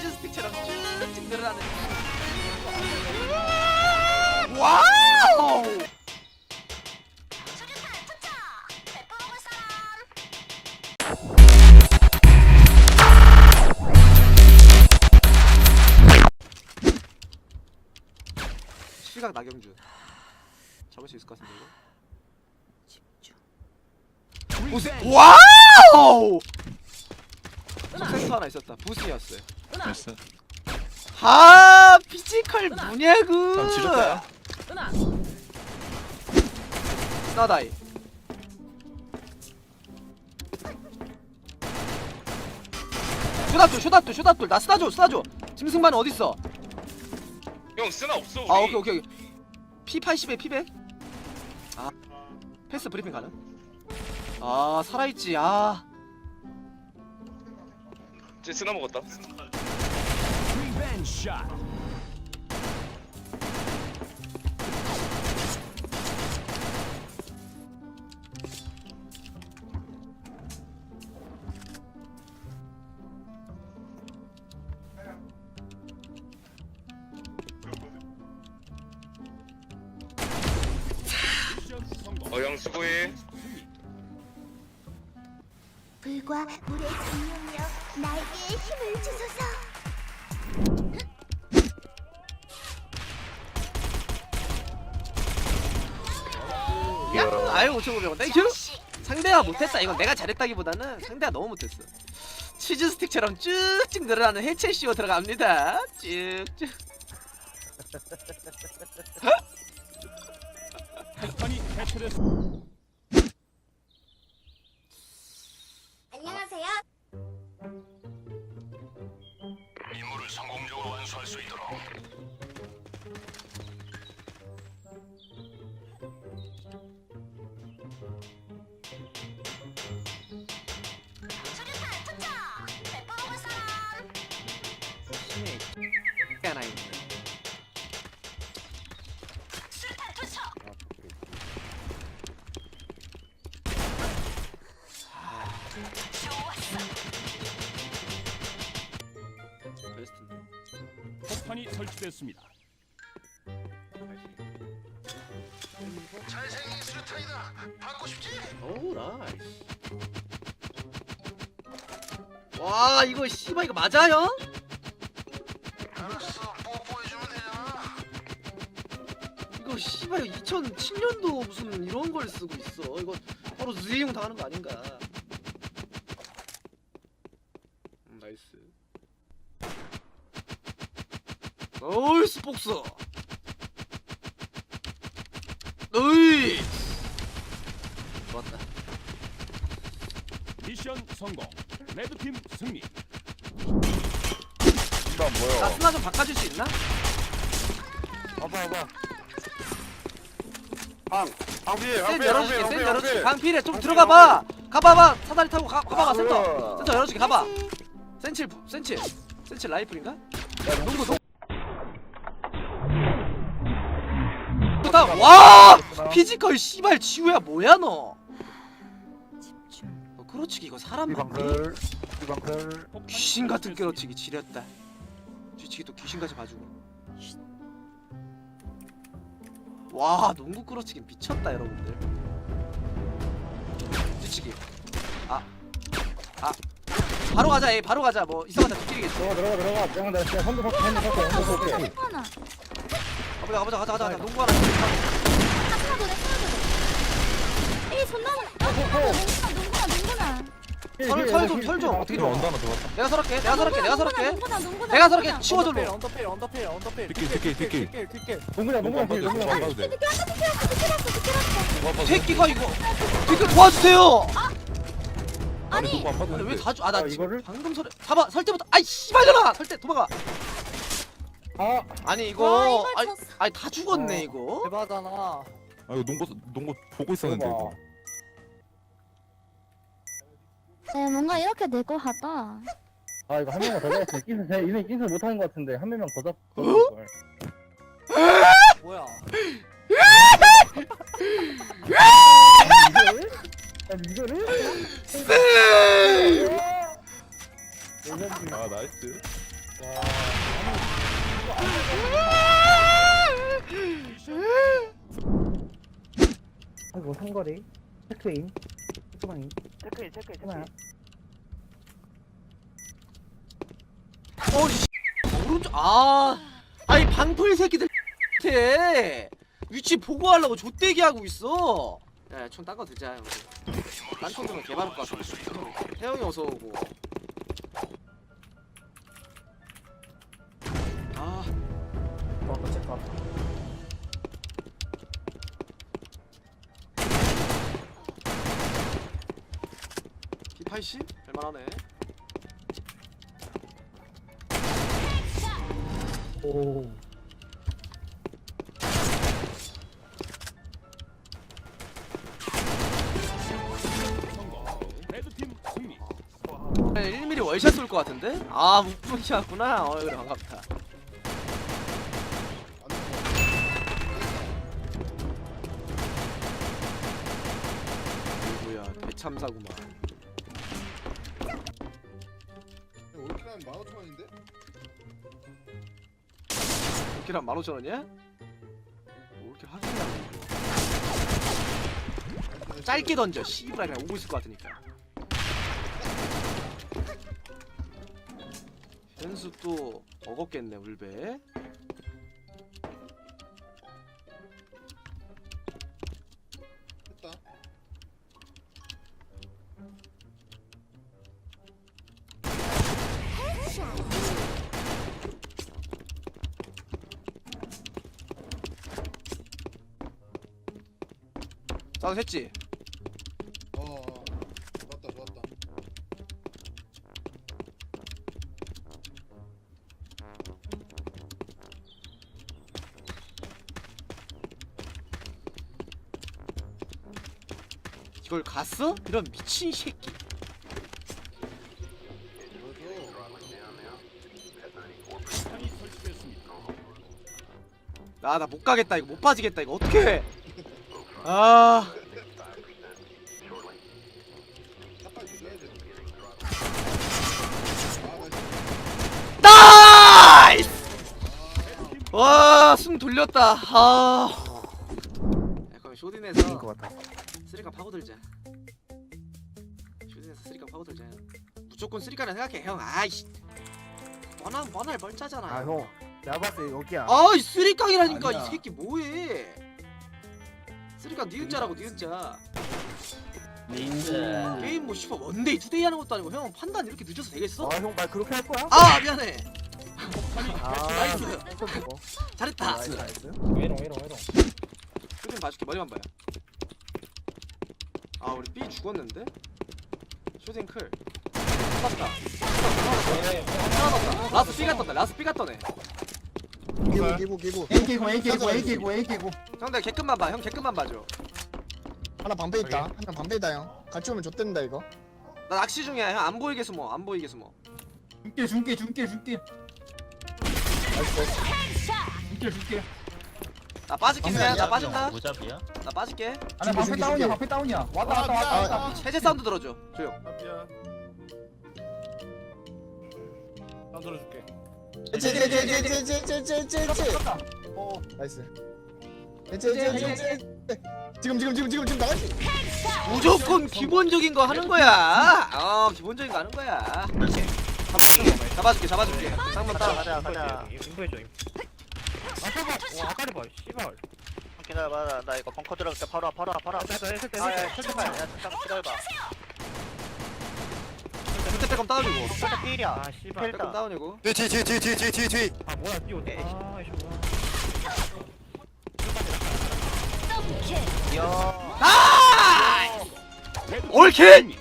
치즈 스틱처럼 쭉쭉 늘어나는 와우! 시각 나경준. 잡을 수 있을 것 같은데 이거? 보스 와우! 센터 하나 있었다. 보스였어요 됐어. 아 피지컬 뭐냐고 그럼 지렸다. 스나다이. 쇼다툴 쇼다툴 쇼다툴 나 스나줘 스나줘. 짐승만 어딨어? 형 쓰나 없어 우리. 아 오케이 오케이. P80에 P100 아. 패스 브리핑 가능? 아 살아있지. 아. 쟤 쓰나 먹었다 어형 수고해 불과 물의 정령이여 나에게 힘을 주소서 야, 아유 5,500원 땡큐 상대가 못했다. 이건 내가 잘했다기보다는 상대가 너무 못했어. 치즈 스틱처럼 쭉쭉 늘어나는 해체 씌워 들어갑니다. 쭉쭉. 안녕하세요 하나 있네 베스트인데 폭탄이 설치됐습니다. 잘생긴 수류탄이다. 받고 싶지? 오 나이스 와 이거 씨발 이거 맞아요? 이거 씨발 2007년도 무슨 이런 걸 쓰고 있어 이거 바로 유해용 당하는 거 아닌가 음, 나이스 나이스 복서 나이스 좋았다 미션 성공. 레드팀 승리. 나 뭐야? 나 스나 좀 바꿔줄 수 있나? 봐봐 봐봐. 방. 방비. 센 열어줄게 센 열어줄게 강필에 좀 들어가봐 가봐봐 사다리 타고 가, 가봐봐 센터 센터 열어줄게 가봐 센칠 부- 센칠 센칠 라이플인가? 농구 농구 다- 와 피지컬 씨발 지우야 뭐야 너 어, 끌어치기 이거 사람 맞니? 방글. 이 방글. 폭탄이 귀신 같은. 끌어치기 지렸다 뒤치기 또 귀신같이 봐주고 와 농구 끌어치기 미쳤다 여러분들. 뒤치기. 아. 아. 바로 가자 에이 바로 가자. 뭐 이상하다 뒤치기겠지. 들어가 들어가 들어가. 내가 나 진짜 핸드 섞어 핸드 섞어 핸드 섞어 하나 가보자 가보자 가자 가자. 가자 농구 하나 하나 그래 하나 그래 이 존나 많아 농구나 농구나 설- 설 좀, 설 좀 어떻게 들어가? 하나 들어갔다 내가 설할게 내가 설할게 내가 설할게 농구나 농구나 내가 설할게 치워줘 너 언더필 언더필 언더필 뒷길, 뒷길, 뒷길. 뒷길 농구장 농구장 필 농구장 필 돼. 새끼가 이거 새끼 도와주세요 아니 누구 안 봐도 아니 돼. 왜 자주 아나 아, 지금 이거를? 방금 설에 잡아 설 때부터 아이 씨발려라 설때 도망가 아 아니 와 이거 이걸 아니, 아니 다 죽었네 어. 이거 대박잖아 아 이거 농구 농구 보고 있었는데 이거. 네 뭔가 이렇게 될 것 같다 아 이거 한 명만 더 잡았으면 낀스 제 이미 낀스 못하는 것 같은데 한 명만 더 잡. 걸. 뭐야? 이거를? 아니 이거를? 아 나이스. 아이고 상거리 체크인 체크방인 체크인 체크인 하나 어, 씨. 오른쪽 아, 아니 방풀 새끼들 해. 위치 보고하려고 좆대기 하고 있어. 야, 총딴거. 형. 딴총 들면 개발할 것 같아. 태영이 어서 오고. 아, 어 체크 P80? 할만하네. 오 성공. 레드팀 승리. 1mm 월샷 쏠 것 같은데? 아, 무풍이었구나. 어, 그래 반갑다. 뭐야, 대참사구만. 올킬하면 15,000원인데? 이렇게랑 15,000원이야? 뭐 이렇게 이거. 짧게 던져 씨발 그냥 오고 있을 것 같으니까 현수 또 먹었겠네 울베 싸움 했지? 어, 어. 좋았다, 좋았다. 이걸 갔어? 이런 미친 새끼 폭탄이 설치됐습니다. 나나 못 가겠다 이거 못 빠지겠다 이거 어떡해 아. 나이스. 나이스 와 숨 돌렸다. 아. 약간 쇼딘에서 쓰리카 파고들자. 쇼딘에서 쓰리카 파고들자. 무조건 쓰리카라 생각해 형. 아이씨. 뻔한 뻔할 멀짜잖아. 아, 형. 내가 봤을 때 여기야 아이 쓰리깡이라니까 아니야. 이 새끼 뭐해 쓰리깡 니은자라고 니은자 게임 뭐 씨발 원데이 투데이 하는 것도 아니고 형 판단 이렇게 늦어서 되겠어? 아 형 말 그렇게 할 거야? 아 미안해 아 나이스. 잘했다 나이스 나이스 외롱 외롱 외롱 쇼딘 봐줄게 머리만 봐요 아 우리 B 죽었는데? 쇼딘 클 맞다 하나 라스 B가 떴다 라스 B가 떠네 기고 기고 기고 AK고 AK고 AK고 AK고 형들 개끝만 봐 형 개끝만 봐줘. 하나 방패 있다. 하나 방패 있다 형. 같이 오면 좆된다 이거. 나 낚시 중이야 형. 안 보이게 숨어 안 보이게 숨어 줄게 줄게 줄게 줄게 줄게 줄게 나 빠질게 그냥 나 빠진다. 무잡이야? 나 빠질게. 하나 방패 줄게, 다운이야 줄게. 방패 다운이야. 왔다 왔다 왔다 왔다. 해제 사운드 들어줘. 조용. 난 들어줄게. 제제제제제제제제제 어 나이스 제제제제 지금 지금 지금 지금 지금 나가지. 무조건 기본적인 거 하는 거야. 어 기본적인 거 하는 거야. 잡아줄게 잡아줄게 상만 따라 가자 가자. 인포해줘 와 아까리 봐 씨발. 기다려봐 나, 나 이거 벙커 들어갈게 바로 와 바로 와 바로 와. 아야 설득할 야 잠깐 기다려봐. 그때 빼꼼 다운이고. 설득 필이야. 아 씨발. 빼꼼 다운이고. 뒤뒤뒤뒤뒤뒤 아 뭐야 뛰어 아 이씨. 뭐야 이 야. 아! 올킬!